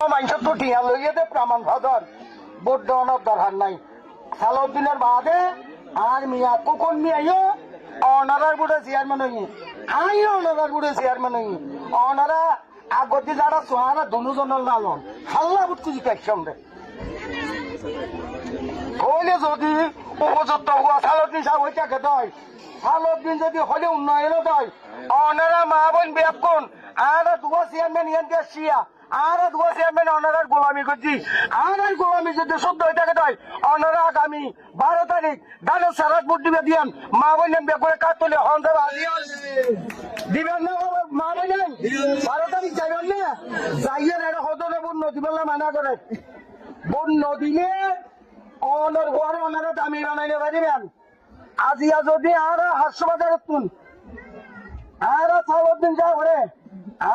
মানুষের বাদে আর মিয়া কোকন মিয়াইও অনারার বুড়ে চেয়ারম্যান হই আই অনারার বুড়ে চেয়ারম্যান হই অনারা আগতে যারা সোহানা দুজনের লালন হাল্লা বুটকু জিজ্ঞাসা দে কইলে যদি উপযুক্ত হুয়া সালউদ্দিন সাহেব হইতে তয় সালউদ্দিন যদি হলে উন্নয়ন তয় অনারা মা বোন বেকুন আর দুয়া চেয়ারম্যান ইয়ান দিয়ে শিয়া আর দুয়া চেয়ারম্যান অনারার গোলামি করছি। আর আর গোলামি যদি শুদ্ধ হয়ে থাকে তয় অনারা আগামী বারো তারিখ দানের সারাত ভোট দিবে দিয়ান মা বোন বেকুনে কাজ তুলে আজিয়ান দিবেন না মা বোন বারো তারিখ যাবেন না? যাইয়ের এটা হতো না বোন নদী বেলা মানা করে? বোন নদীলে অনর ঘর অনারা দামি বানাইলে পারিবেন আজিয়া যদি আর হাসপাতালে তুন আর সালুদ্দিন যা করে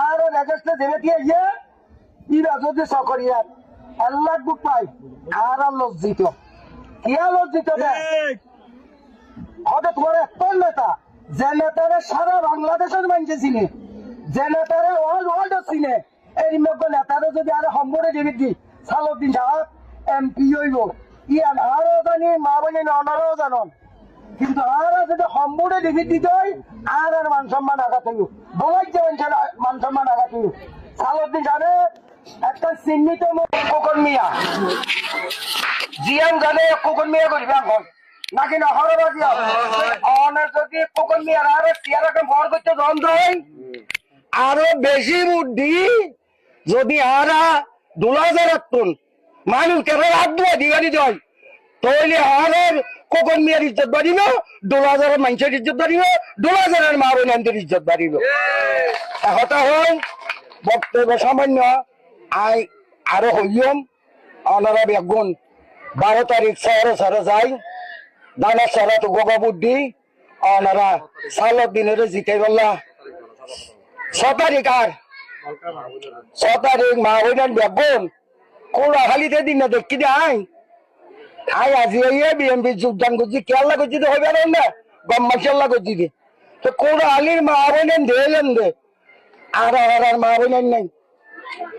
আর রেগেস্টে দেবে দিয়ে ইয়ে ইরা যদি সকরিয়ার আল্লাহ বুক পাই আর লজ্জিত কিয়া লজ্জিত হঠাৎ করে তোর নেতা যে নেতারে সারা বাংলাদেশের মানছে চিনে যে নেতারে ওয়ার্ল্ড ওয়ার্ল্ড চিনে এই মধ্যে নেতারে যদি আরে সম্বরে দিবি দি সালুদ্দিন সাহেব এমপি হইব। ইয়ান আরও জানি মা বলি অনারও জানন। কিন্তু আর যদি সম্বরে দিবি দিতে হয় আর আর মান সম্মান আঘাত হইব। বলাই যে মান সম্মান আঘাত হইব। সালুদ্দিন সাহেব একটা চিহ্নিত কোকন মিয়া। জিয়ান জানে মিয়া করিবে এখন নাকি না হরে বাজি অনেক যদি কোকন মিয়া আর ভর করতে দ্বন্দ্ব হয় আরও বেশি বুদ্ধি যদি আরা দোলা হাজার টন মানুষ কেন ধোয়া দিবানি দেয়। তাহলে আরের কোকন মিয়ার ইজ্জত বাড়িল দোলা হাজারের মানুষের ইজ্জত বাড়িল দোলা হাজারের মা বোনের ইজ্জত বাড়িল হতা হল বক্তব্য সামান্য। আই আরও হইয়ম। অনারা বেগুন বারো তারিখ শহরে শহরে যাই। দানা সারা তো গোবা বুদ্ধি। অনারা সালত দিনের জিতে বললা। ছ তারিখ আর। ছ তারিখ মা হইলেন বেগুন কোড়া খালিতে দিন না দেখি দে আই আজি এই বিএমপি যোগদান করছি। কেরালা করছি তো হইবে না গম মাসাল্লা করছি তো কোড়া আলির মা হইলেন দেলেন দে। আর আর মা হইলেন নাই।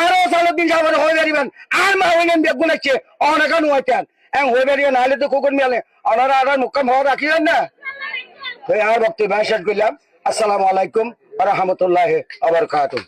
আরও সালদিন দিন যাবার হয়ে বেরিবেন। আর মা হইলেন বেগুন আছে অনেকান হইতেন এম হয়ে বেরিয়ে নাহলে তো কুকুর মেলে। ওনারা আর মুখাম হওয়া রাখিলেন না? তো আর বক্তব্য শেষ করলাম। আসসালামু আলাইকুম রহমতুল্লাহ আবার খাতুম